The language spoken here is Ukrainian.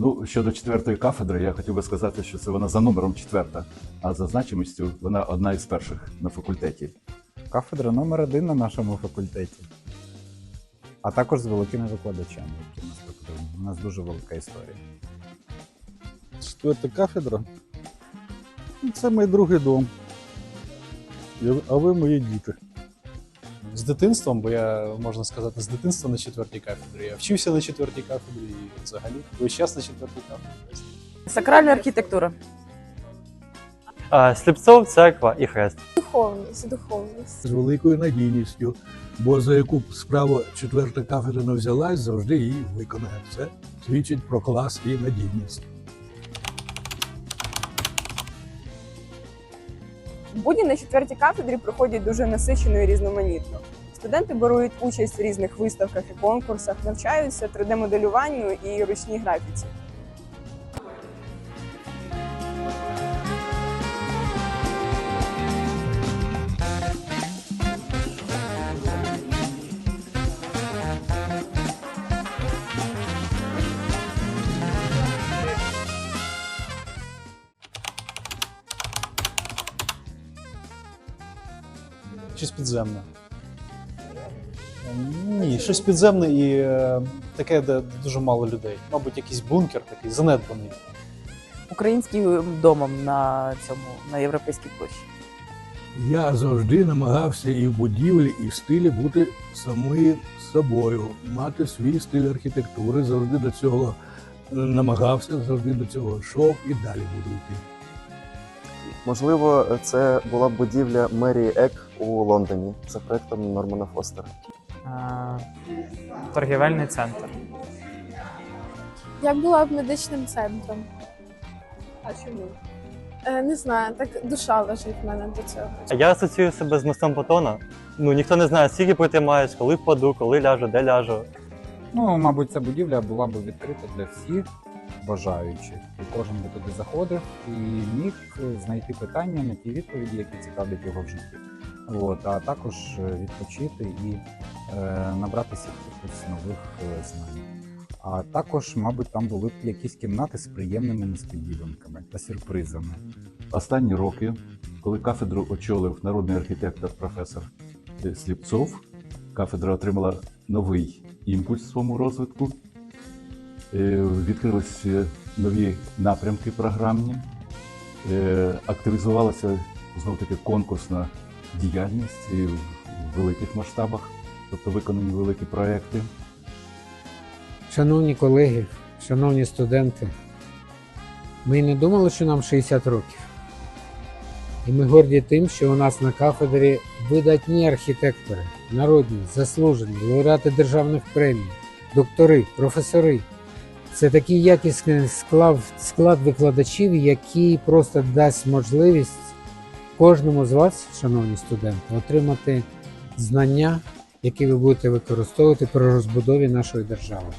Ну, щодо четвертої кафедри, я хотів би сказати, що це вона за номером четверта, а за значимістю вона одна із перших на факультеті. Кафедра номер один на нашому факультеті. А також з великими викладачами, які нас преподавали. У нас дуже велика історія. Четверта кафедра. Це мій другий дом. А ви мої діти. З дитинством, бо я можна сказати, з дитинства на четвертій кафедрі. Я вчився на четвертій кафедрі і взагалі весь час на четвертій кафедрі. Сакральна архітектура. А, Сліпцов, церква і хрест. Духовність, духовність. з великою надійністю, бо за яку справу четверта кафедра не взялась, завжди її виконає. Це свідчить про клас і надійність. Будні на четвертій кафедрі проходять дуже насичено і різноманітно. Студенти беруть участь в різних виставках і конкурсах, навчаються 3D-моделюванню і ручній графіці. Щось підземне. Ні, щось підземне і е, таке, де дуже мало людей. Мабуть, якийсь бункер такий занедбаний. Українським домом на цьому на європейській площі. Я завжди намагався і в будівлі, і в стилі бути самим собою, мати свій стиль архітектури, завжди до цього е, намагався, завжди до цього йшов і далі буду йти. Можливо, це була будівля мерії Ек у Лондоні за проектом Нормана Фостера. Торгівельний центр. Я була б медичним центром. А чому? Е, не знаю, так душа лежить в мене до цього. Я асоціюю себе з мостом Патона. Ну ніхто не знає, скільки пройти маєш, коли впаду, коли ляжу, де ляжу. Ну, мабуть, ця будівля була б відкрита для всіх бажаючих. І кожен би туди заходив і міг знайти питання на ті відповіді, які цікавлять його в житті. От, а також е, відпочити і е, набратися якихось нових е, знань. А також, мабуть, там були б якісь кімнати з приємними несподіванками та сюрпризами. Останні роки, коли кафедру очолив народний архітектор професор Сліпцов, кафедра отримала новий імпульс в своєму розвитку. Е, Відкрилися нові напрямки програмні, Е, активізувалася знов таки конкурсна діяльність в великих масштабах, тобто виконані великі проекти. Шановні колеги, шановні студенти, ми не думали, що нам 60 років. І ми горді тим, що у нас на кафедрі видатні архітектори, народні, заслужені, лауреати державних премій, доктори, професори. Це такий якісний склад викладачів, який просто дасть можливість кожному з вас, шановні студенти, отримати знання, які ви будете використовувати при розбудові нашої держави.